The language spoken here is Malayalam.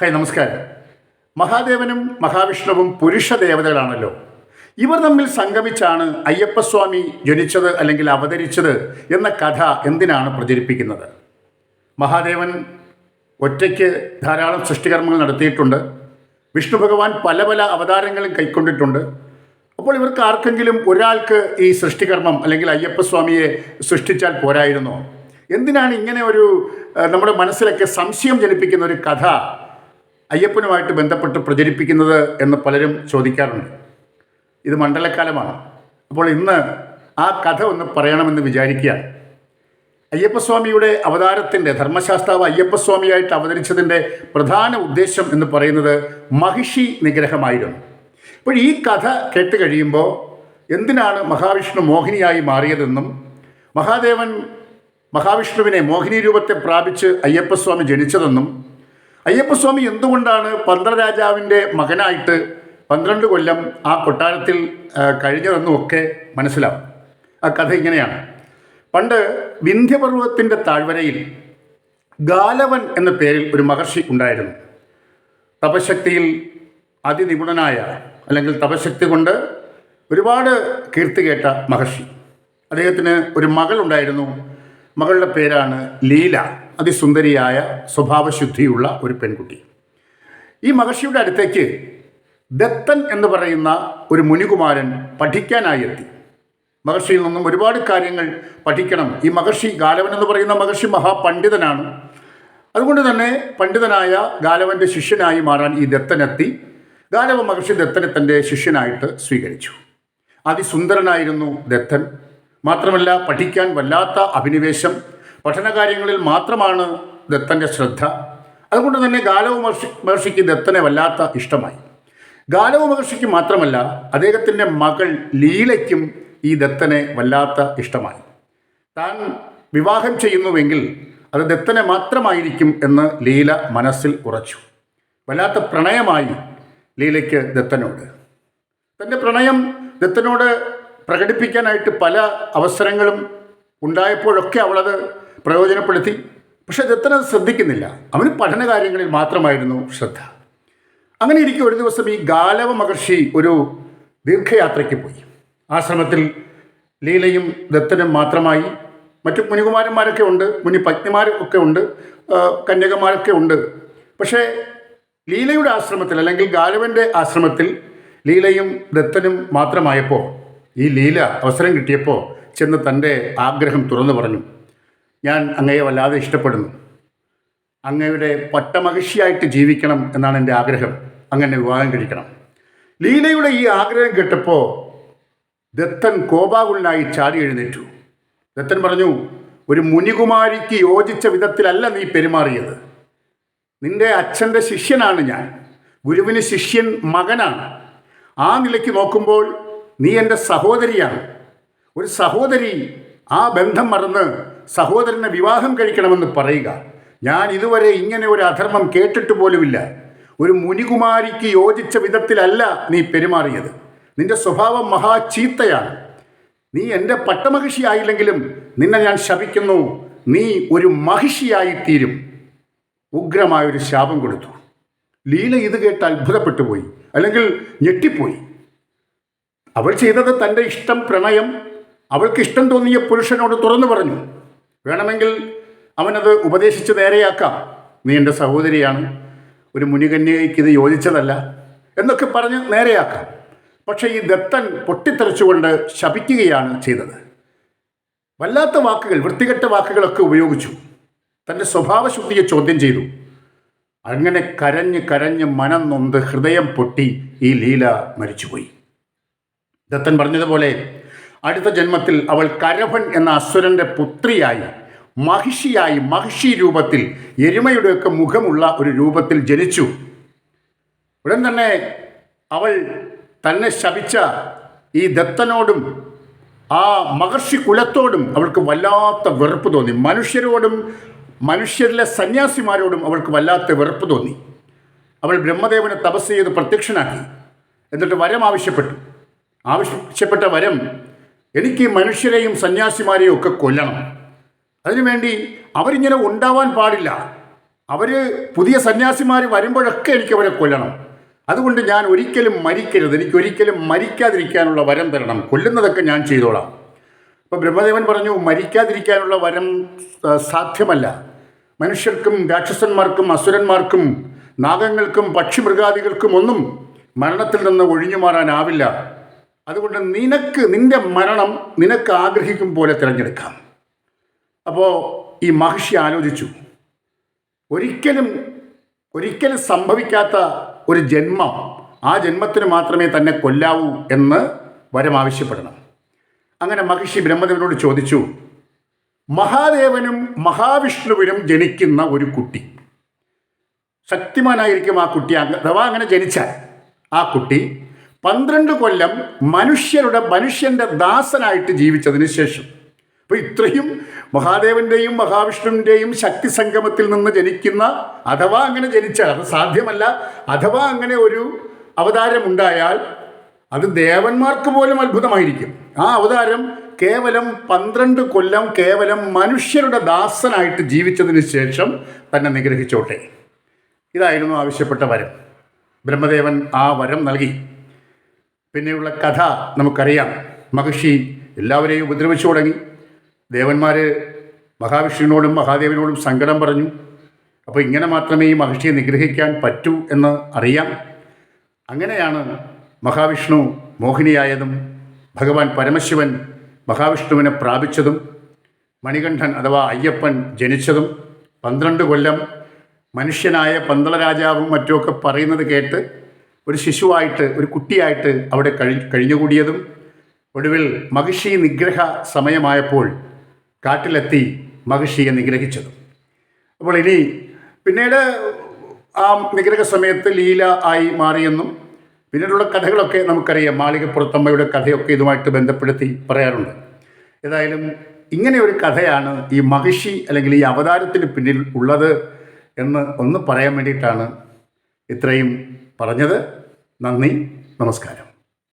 ഹായ് നമസ്കാരം. മഹാദേവനും മഹാവിഷ്ണുവും പുരുഷ ദേവതകളാണല്ലോ. ഇവർ തമ്മിൽ സംഗമിച്ചാണ് അയ്യപ്പസ്വാമി ജനിച്ചത് അല്ലെങ്കിൽ അവതരിച്ചത് എന്ന കഥ എന്തിനാണ് പ്രചരിപ്പിക്കുന്നത്? മഹാദേവൻ ഒറ്റയ്ക്ക് ധാരാളം സൃഷ്ടികർമ്മങ്ങൾ നടത്തിയിട്ടുണ്ട്. വിഷ്ണു ഭഗവാൻ പല പല അവതാരങ്ങളും കൈക്കൊണ്ടിട്ടുണ്ട്. അപ്പോൾ ഇവർക്ക് ആർക്കെങ്കിലും ഒരാൾക്ക് ഈ സൃഷ്ടികർമ്മം അല്ലെങ്കിൽ അയ്യപ്പസ്വാമിയെ സൃഷ്ടിച്ചാൽ പോരായിരുന്നോ? എന്തിനാണ് ഇങ്ങനെ ഒരു നമ്മുടെ മനസ്സിലൊക്കെ സംശയം ജനിപ്പിക്കുന്ന ഒരു കഥ അയ്യപ്പനുമായിട്ട് ബന്ധപ്പെട്ട് പ്രചരിപ്പിക്കുന്നത് എന്ന് പലരും ചോദിക്കാറുണ്ട്. ഇത് മണ്ഡലക്കാലമാണ്. അപ്പോൾ ഇന്ന് ആ കഥ ഒന്ന് പറയണമെന്ന് വിചാരിക്കുകയാണ്. അയ്യപ്പസ്വാമിയുടെ അവതാരത്തിന്റെ ധർമ്മശാസ്താവ് അയ്യപ്പസ്വാമിയായിട്ട് അവതരിച്ചതിന്റെ പ്രധാന ഉദ്ദേശം എന്ന് പറയുന്നത് മഹിഷി നിഗ്രഹമായിരുന്നു. അപ്പോൾ ഈ കഥ കേട്ട് കഴിയുമ്പോൾ എന്തിനാണ് മഹാവിഷ്ണു മോഹിനിയായി മാറിയതെന്നും മഹാദേവൻ മഹാവിഷ്ണുവിനെ മോഹിനി രൂപത്തെ പ്രാപിച്ച് അയ്യപ്പസ്വാമി ജനിച്ചതെന്നും അയ്യപ്പസ്വാമി എന്തുകൊണ്ടാണ് പന്ത്രരാജാവിന്റെ മകനായിട്ട് പന്ത്രണ്ട് കൊല്ലം ആ കൊട്ടാരത്തിൽ കഴിഞ്ഞതെന്നുമൊക്കെ മനസ്സിലാവും. ആ കഥ ഇങ്ങനെയാണ്. പണ്ട് വിന്ധ്യപർവതത്തിന്റെ താഴ്വരയിൽ ഗാലവൻ എന്ന പേരിൽ ഒരു മഹർഷി ഉണ്ടായിരുന്നു. തപശക്തിയിൽ അതിനിപുണനായ അല്ലെങ്കിൽ തപശക്തി കൊണ്ട് ഒരുപാട് കീർത്തി കേട്ട മഹർഷി. അദ്ദേഹത്തിന് ഒരു മകളുണ്ടായിരുന്നു. മകളുടെ പേരാണ് ലീല. അതിസുന്ദരിയായ സ്വഭാവശുദ്ധിയുള്ള ഒരു പെൺകുട്ടി. ഈ മഹർഷിയുടെ അടുത്തേക്ക് ദത്തൻ എന്ന് പറയുന്ന ഒരു മുനികുമാരൻ പഠിക്കാനായി എത്തി. മഹർഷിയിൽ നിന്നും ഒരുപാട് കാര്യങ്ങൾ പഠിക്കണം. ഈ മഹർഷി ഗാലവൻ എന്ന് പറയുന്ന മഹർഷി മഹാപണ്ഡിതനാണ്. അതുകൊണ്ട് തന്നെ പണ്ഡിതനായ ഗാലവന്റെ ശിഷ്യനായി മാറാൻ ഈ ദത്തനെത്തി ഗാലവ മഹർഷി ദത്തനെ തന്റെ ശിഷ്യനായിട്ട് സ്വീകരിച്ചു. അതിസുന്ദരനായിരുന്നു ദത്തൻ. മാത്രമല്ല പഠിക്കാൻ വല്ലാത്ത അഭിനിവേശം പഠനകാര്യങ്ങളിൽ മാത്രമാണ് ദത്തന്റെ ശ്രദ്ധ. അതുകൊണ്ട് തന്നെ ഗാലവ മഹർഷി മഹർഷിക്ക് ദത്തനെ വല്ലാത്ത ഇഷ്ടമായി. ഗാലവ മഹർഷിക്ക് മാത്രമല്ല അദ്ദേഹത്തിന്റെ മകൾ ലീലയ്ക്കും ഈ ദത്തനെ വല്ലാത്ത ഇഷ്ടമായി. താൻ വിവാഹം ചെയ്യുന്നുവെങ്കിൽ അത് ദത്തനെ മാത്രമായിരിക്കും എന്ന് ലീല മനസ്സിൽ ഉറച്ചു. വല്ലാത്ത പ്രണയമായി ലീലയ്ക്ക് ദത്തനോട്. തന്റെ പ്രണയം ദത്തനോട് പ്രകടിപ്പിക്കാനായിട്ട് പല അവസരങ്ങളും ഉണ്ടായപ്പോഴൊക്കെ അവളത് പ്രയോജനപ്പെടുത്തി. പക്ഷെ ദത്തൻ അത് ശ്രദ്ധിക്കുന്നില്ല. അവന് പഠനകാര്യങ്ങളിൽ മാത്രമായിരുന്നു ശ്രദ്ധ. അങ്ങനെ ഇരിക്കും ഒരു ദിവസം ഈ ഗാലവ മഹർഷി ഒരു ദീർഘയാത്രയ്ക്ക് പോയി. ആശ്രമത്തിൽ ലീലയും ദത്തനും മാത്രമായി. മറ്റു മുനികുമാരന്മാരൊക്കെ ഉണ്ട് മുനി പത്നിമാരൊക്കെ ഉണ്ട് കന്യകമാരൊക്കെ ഉണ്ട്. പക്ഷേ ലീലയുടെ ആശ്രമത്തിൽ അല്ലെങ്കിൽ ഗാലവന്റെ ആശ്രമത്തിൽ ലീലയും ദത്തനും മാത്രമായപ്പോൾ ഈ ലീല അവസരം കിട്ടിയപ്പോൾ ചെന്ന് തന്റെ ആഗ്രഹം തുറന്നു പറഞ്ഞു. ഞാൻ അങ്ങയെ വല്ലാതെ ഇഷ്ടപ്പെടുന്നു. അങ്ങയുടെ പട്ടമഹിഷിയായിട്ട് ജീവിക്കണം എന്നാണ് എന്റെ ആഗ്രഹം. അങ്ങനെ വിവാഹം കഴിക്കണം. ലീലയുടെ ഈ ആഗ്രഹം കേട്ടപ്പോൾ ദത്തൻ കോപാകുലനായി ചാടി എഴുന്നേറ്റു. ദത്തൻ പറഞ്ഞു ഒരു മുനികുമാരിക്ക് യോജിച്ച വിധത്തിലല്ല നീ പെരുമാറിയത്. നിന്റെ അച്ഛന്റെ ശിഷ്യനാണ് ഞാൻ. ഗുരുവിന് ശിഷ്യൻ മകനാണ്. ആ നിലയ്ക്ക് നോക്കുമ്പോൾ നീ എന്റെ സഹോദരിയാണ്. ഒരു സഹോദരി ആ ബന്ധം മറന്ന് സഹോദരനെ വിവാഹം കഴിക്കണമെന്ന് പറയുക. ഞാൻ ഇതുവരെ ഇങ്ങനെ ഒരു അധർമ്മം കേട്ടിട്ട് പോലുമില്ല. ഒരു മുനികുമാരിക്ക് യോജിച്ച വിധത്തിലല്ല നീ പെരുമാറിയത്. നിന്റെ സ്വഭാവം മഹാ ചീത്തയാണ്. നീ എന്റെ പട്ടമഹിഷിയായില്ലെങ്കിലും നിന്നെ ഞാൻ ശപിക്കുന്നു. നീ ഒരു മഹിഷിയായിത്തീരും. ഉഗ്രമായൊരു ശാപം കൊടുത്തു. ലീല ഇത് കേട്ട് അത്ഭുതപ്പെട്ടു പോയി. അല്ലെങ്കിൽ ഞെട്ടിപ്പോയി. അവൾ ചെയ്തത് തന്റെ ഇഷ്ടം പ്രണയം. അവൾക്ക് ഇഷ്ടം തോന്നിയ പുരുഷനോട് തുറന്നു പറഞ്ഞു. വേണമെങ്കിൽ അവനത് ഉപദേശിച്ച് നേരെയാക്കാം. നീ എന്റെ സഹോദരിയാണ്. ഒരു മുനികന്യയ്ക്ക് ഇത് യോജിച്ചതല്ല എന്നൊക്കെ പറഞ്ഞ് നേരെയാക്കാം. പക്ഷേ ഈ ദത്തൻ പൊട്ടിത്തെറിച്ചുകൊണ്ട് ശപിക്കുകയാണ് ചെയ്തത്. വല്ലാത്ത വാക്കുകൾ വൃത്തികെട്ട വാക്കുകളൊക്കെ ഉപയോഗിച്ചു. തന്റെ സ്വഭാവശുദ്ധിയെ ചോദ്യം ചെയ്തു. അങ്ങനെ കരഞ്ഞ് കരഞ്ഞ് മനം നൊന്ത് ഹൃദയം പൊട്ടി ഈ ലീല മരിച്ചുപോയി. ദത്തൻ പറഞ്ഞതുപോലെ അടുത്ത ജന്മത്തിൽ അവൾ കരഭൻ എന്ന അസുരന്റെ പുത്രിയായി മഹിഷിയായി മഹിഷി രൂപത്തിൽ എരുമയുടെയൊക്കെ മുഖമുള്ള ഒരു രൂപത്തിൽ ജനിച്ചു. ഉടൻ തന്നെ അവൾ തന്നെ ശപിച്ച ഈ ദത്തനോടും ആ മഹർഷി കുലത്തോടും അവൾക്ക് വല്ലാത്ത വെറുപ്പ് തോന്നി. മനുഷ്യരോടും മനുഷ്യരിലെ സന്യാസിമാരോടും അവൾക്ക് വല്ലാത്ത വെറുപ്പ് തോന്നി. അവൾ ബ്രഹ്മദേവനെ തപസ് ചെയ്ത് പ്രത്യക്ഷനാക്കി. എന്നിട്ട് വരം ആവശ്യപ്പെട്ടു. ആവശ്യപ്പെട്ട വരം എനിക്ക് മനുഷ്യരെയും സന്യാസിമാരെയും ഒക്കെ കൊല്ലണം. അതിനുവേണ്ടി അവരിങ്ങനെ ഉണ്ടാവാൻ പാടില്ല. അവർ പുതിയ സന്യാസിമാർ വരുമ്പോഴൊക്കെ എനിക്ക് അവരെ കൊല്ലണം. അതുകൊണ്ട് ഞാൻ ഒരിക്കലും മരിക്കരുത്. എനിക്ക് ഒരിക്കലും മരിക്കാതിരിക്കാനുള്ള വരം തരണം. കൊല്ലുന്നതൊക്കെ ഞാൻ ചെയ്തോളാം. അപ്പോൾ ബ്രഹ്മദേവൻ പറഞ്ഞു മരിക്കാതിരിക്കാനുള്ള വരം സാധ്യമല്ല. മനുഷ്യർക്കും രാക്ഷസന്മാർക്കും അസുരന്മാർക്കും നാഗങ്ങൾക്കും പക്ഷിമൃഗാദികൾക്കും ഒന്നും മരണത്തിൽ നിന്ന് ഒഴിഞ്ഞു മാറാനാവില്ല അതുകൊണ്ട് നിനക്ക് നിന്റെ മരണം നിനക്ക് ആഗ്രഹിക്കും പോലെ തിരഞ്ഞെടുക്കാം. അപ്പോൾ ഈ മഹർഷി ആലോചിച്ചു. ഒരിക്കലും ഒരിക്കലും സംഭവിക്കാത്ത ഒരു ജന്മം ആ ജന്മത്തിന് മാത്രമേ തന്നെ കൊല്ലാവൂ എന്ന് വരം ആവശ്യപ്പെടണം. അങ്ങനെ മഹർഷി ബ്രഹ്മദേവനോട് ചോദിച്ചു മഹാദേവനും മഹാവിഷ്ണുവിനും ജനിക്കുന്ന ഒരു കുട്ടി ശക്തിമാനായിരിക്കും ആ കുട്ടി. അഥവാ അങ്ങനെ ജനിച്ചാൽ ആ കുട്ടി പന്ത്രണ്ട് കൊല്ലം മനുഷ്യരുടെ മനുഷ്യന്റെ ദാസനായിട്ട് ജീവിച്ചതിന് ശേഷം. അപ്പോൾ ഇത്രയും മഹാദേവന്റെയും മഹാവിഷ്ണുവിന്റെയും ശക്തി സംഗമത്തിൽ നിന്ന് ജനിക്കുന്ന അഥവാ അങ്ങനെ ജനിച്ചാൽ അത് സാധ്യമല്ല അഥവാ അങ്ങനെ ഒരു അവതാരം ഉണ്ടായാൽ അത് ദേവന്മാർക്ക് പോലും അത്ഭുതമായിരിക്കും. ആ അവതാരം കേവലം പന്ത്രണ്ട് കൊല്ലം കേവലം മനുഷ്യരുടെ ദാസനായിട്ട് ജീവിച്ചതിന് ശേഷം തന്നെ നിഗ്രഹിച്ചോട്ടെ. ഇതായിരുന്നു ആവശ്യപ്പെട്ട വരം. ബ്രഹ്മദേവൻ ആ വരം നൽകി. പിന്നെയുള്ള കഥ നമുക്കറിയാം. മഹർഷി എല്ലാവരെയും ഉപദ്രവിച്ചു തുടങ്ങി. ദേവന്മാർ മഹാവിഷ്ണുവിനോടും മഹാദേവനോടും സങ്കടം പറഞ്ഞു. അപ്പോൾ ഇങ്ങനെ മാത്രമേ ഈ മഹർഷിയെ നിഗ്രഹിക്കാൻ പറ്റൂ എന്ന് അറിയാം. അങ്ങനെയാണ് മഹാവിഷ്ണു മോഹിനിയായതും ഭഗവാൻ പരമശിവൻ മഹാവിഷ്ണുവിനെ പ്രാപിച്ചതും മണികണ്ഠൻ അഥവാ അയ്യപ്പൻ ജനിച്ചതും. പന്ത്രണ്ട് കൊല്ലം മനുഷ്യനായ പന്തള രാജാവും മറ്റുമൊക്കെ പറയുന്നത് കേട്ട് ഒരു ശിശുവായിട്ട് ഒരു കുട്ടിയായിട്ട് അവിടെ കഴി കഴിഞ്ഞുകൂടിയതും ഒടുവിൽ മഹിഷി നിഗ്രഹ സമയമായപ്പോൾ കാട്ടിലെത്തി മഹിഷിയെ നിഗ്രഹിച്ചതും. അപ്പോൾ ഇനി പിന്നീട് ആ നിഗ്രഹ സമയത്ത് ലീല ആയി മാറിയെന്നും പിന്നീടുള്ള കഥകളൊക്കെ നമുക്കറിയാം. മാളികപ്പുറത്തമ്മയുടെ കഥയൊക്കെ ഇതുമായിട്ട് ബന്ധപ്പെടുത്തി പറയാറുണ്ട്. ഏതായാലും ഇങ്ങനെ ഒരു കഥയാണ് ഈ മഹിഷി അല്ലെങ്കിൽ ഈ അവതാരത്തിന് പിന്നിൽ ഉള്ളത് എന്ന് ഒന്ന് പറയാൻ വേണ്ടിയിട്ടാണ് ഇത്രയും പറഞ്ഞത് നന്ദി നമസ്കാരം.